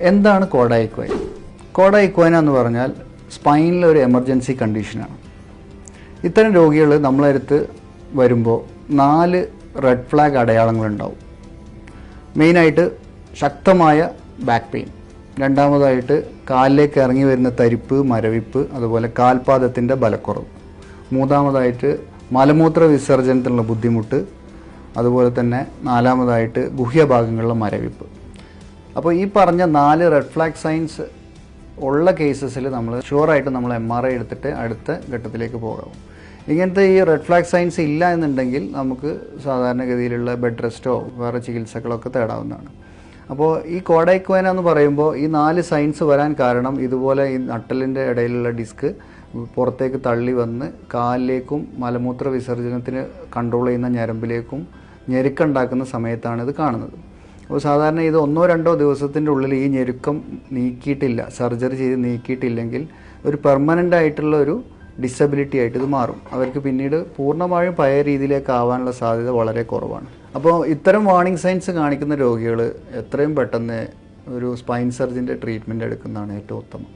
എന്താണ് കോഡായിക്കോയിൻ കോഡായിക്കോയിൻ എന്ന് പറഞ്ഞാൽ സ്പൈനിലെ ഒരു എമർജൻസി കണ്ടീഷനാണ്. ഇത്തരം രോഗികൾ നമ്മളടുത്ത് വരുമ്പോൾ നാല് റെഡ് ഫ്ലാഗ് അടയാളങ്ങളുണ്ടാവും. മെയിനായിട്ട് ശക്തമായ ബാക്ക് പെയിൻ രണ്ടാമതായിട്ട് കാലിലേക്ക് ഇറങ്ങി വരുന്ന തരിപ്പ് മരവിപ്പ് അതുപോലെ കാൽപാദത്തിന്റെ ബലക്കുറവ് മൂന്നാമതായിട്ട് മലമൂത്ര വിസർജനത്തിനുള്ള ബുദ്ധിമുട്ട് അതുപോലെ തന്നെ നാലാമതായിട്ട് ഗുഹ്യഭാഗങ്ങളിലെ മരവിപ്പ്. അപ്പോൾ ഈ പറഞ്ഞ നാല് റെഡ് ഫ്ലാഗ് സൈൻസ് ഉള്ള കേസസിൽ നമ്മൾ ഷുവറായിട്ട് നമ്മൾ എം ആർ ഐ എടുത്തിട്ട് അടുത്ത ഘട്ടത്തിലേക്ക് പോകാം. ഇങ്ങനത്തെ ഈ റെഡ് ഫ്ലാഗ് സൈൻസ് ഇല്ല എന്നുണ്ടെങ്കിൽ നമുക്ക് സാധാരണഗതിയിലുള്ള ബെഡ് റെസ്റ്റോ വേറെ ചികിത്സകളോ ഒക്കെ തേടാവുന്നതാണ്. അപ്പോൾ ഈ കോടൈക്വേന എന്ന് പറയുമ്പോൾ ഈ നാല് സൈൻസ് വരാൻ കാരണം ഇതുപോലെ ഈ നട്ടലിന്റെ ഇടയിലുള്ള ഡിസ്ക് പുറത്തേക്ക് തള്ളി വന്ന് കാലിലേക്കും മലമൂത്ര വിസർജനത്തിന് കൺട്രോൾ ചെയ്യുന്ന ഞരമ്പിലേക്കും ഞെരുക്കുണ്ടാക്കുന്ന സമയത്താണ് ഇത് കാണുന്നത്. അപ്പോൾ സാധാരണ ഇത് ഒന്നോ രണ്ടോ ദിവസത്തിന്റെ ഉള്ളിൽ ഈ ഞെരുക്കം നീക്കിയിട്ടില്ല. സർജറി ചെയ്ത് നീക്കിയിട്ടില്ലെങ്കിൽ ഒരു പെർമനന്റ് ആയിട്ടുള്ള ഒരു ഡിസബിലിറ്റി ആയിട്ട് ഇത് മാറും. അവർക്ക് പിന്നീട് പൂർണമായും പഴയ രീതിയിലേക്ക് ആവാനുള്ള സാധ്യത വളരെ കുറവാണ്. അപ്പോൾ ഇത്തരം വാർണിംഗ് സൈൻസ് കാണിക്കുന്ന രോഗികൾ എത്രയും പെട്ടെന്ന് ഒരു സ്പൈൻ സർജിന്റെ ട്രീറ്റ്മെന്റ് എടുക്കുന്നതാണ് ഏറ്റവും ഉത്തമം.